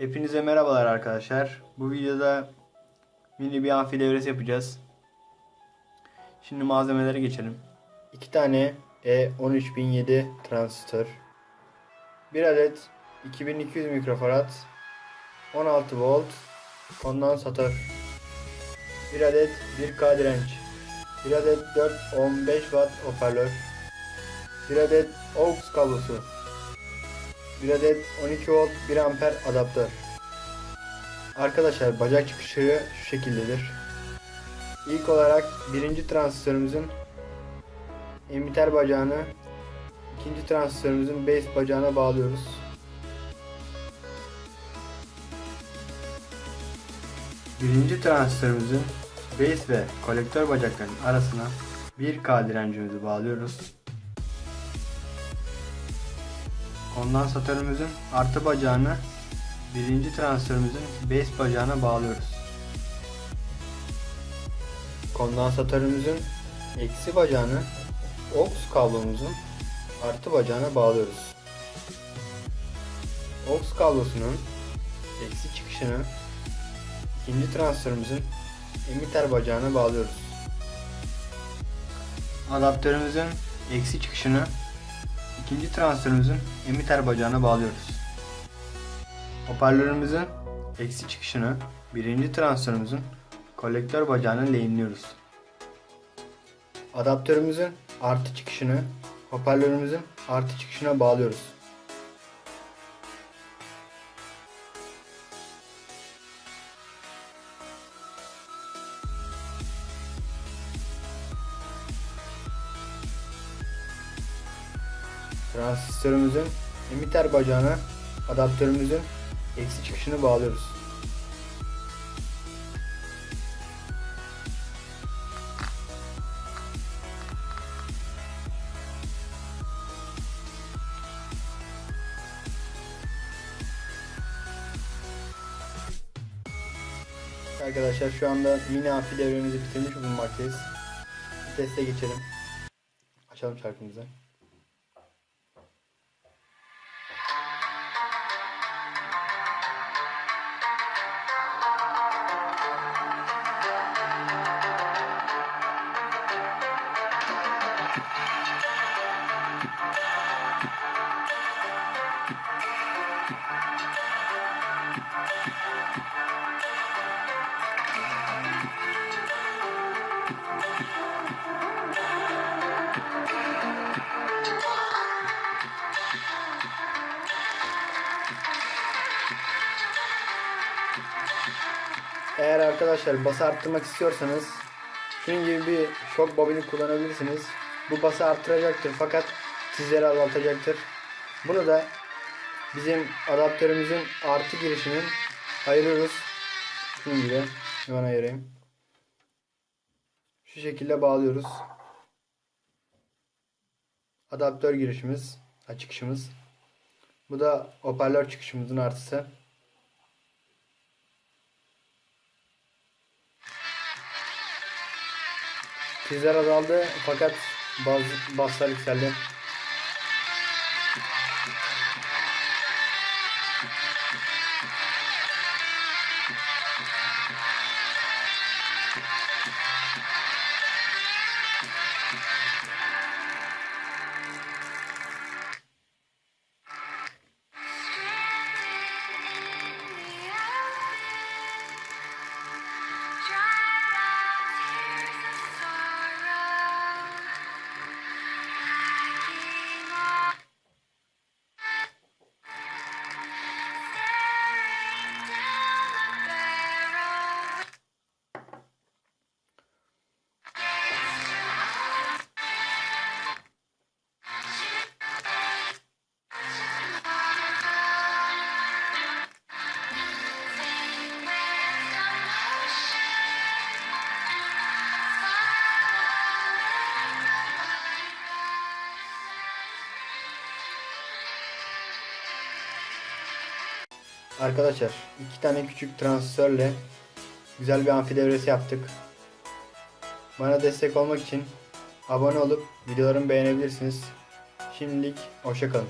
Hepinize merhabalar arkadaşlar. Bu videoda mini bir amfi devresi yapacağız. Şimdi malzemelere geçelim. 2 tane E13007 transistör. 1 adet 2200 mikrofarad 16 volt kondansatör. 1 adet 1K direnç. 1 adet 4-15 watt hoparlör. 1 adet aux kablosu. 1 adet 12 volt 1 amper adaptör. Arkadaşlar bacak çıkışı şu şekildedir. İlk olarak birinci transistörümüzün emitter bacağını ikinci transistörümüzün base bacağına bağlıyoruz. Birinci transistörümüzün base ve kolektör bacaklarının arasına 1K direncimizi bağlıyoruz. Kondansatörümüzün artı bacağını birinci transistörümüzün base bacağına bağlıyoruz. Kondansatörümüzün eksi bacağını aux kablomuzun artı bacağına bağlıyoruz. Aux kablosunun eksi çıkışını ikinci transistörümüzün emitter bacağına bağlıyoruz. Adaptörümüzün eksi çıkışını ikinci transistörümüzün emitter bacağına bağlıyoruz. Hoparlörümüzün eksi çıkışını birinci transistörümüzün kolektör bacağına lehimliyoruz. Adaptörümüzün artı çıkışını hoparlörümüzün artı çıkışına bağlıyoruz. Transistörümüzün emitter bacağına adaptörümüzün eksi çıkışını bağlıyoruz. Arkadaşlar şu anda mini amfi devremizi bitirmiş bulunmaktayız. Teste geçelim. Açalım şarkımızı. Eğer arkadaşlar bası arttırmak istiyorsanız şunun gibi bir şok bobini kullanabilirsiniz. Bu bası arttıracaktır fakat sizleri azaltacaktır. Bunu da bizim adaptörümüzün artı girişinin ayırıyoruz. Şunun gibi hemen ayırayım. Şu şekilde bağlıyoruz. Adaptör girişimiz, çıkışımız. Bu da hoparlör çıkışımızın artısı. Sizler azaldı fakat baz, baslar yükseldi. Arkadaşlar iki tane küçük transistörle güzel bir amfi devresi yaptık. Bana destek olmak için abone olup videolarımı beğenebilirsiniz. Şimdilik hoşçakalın.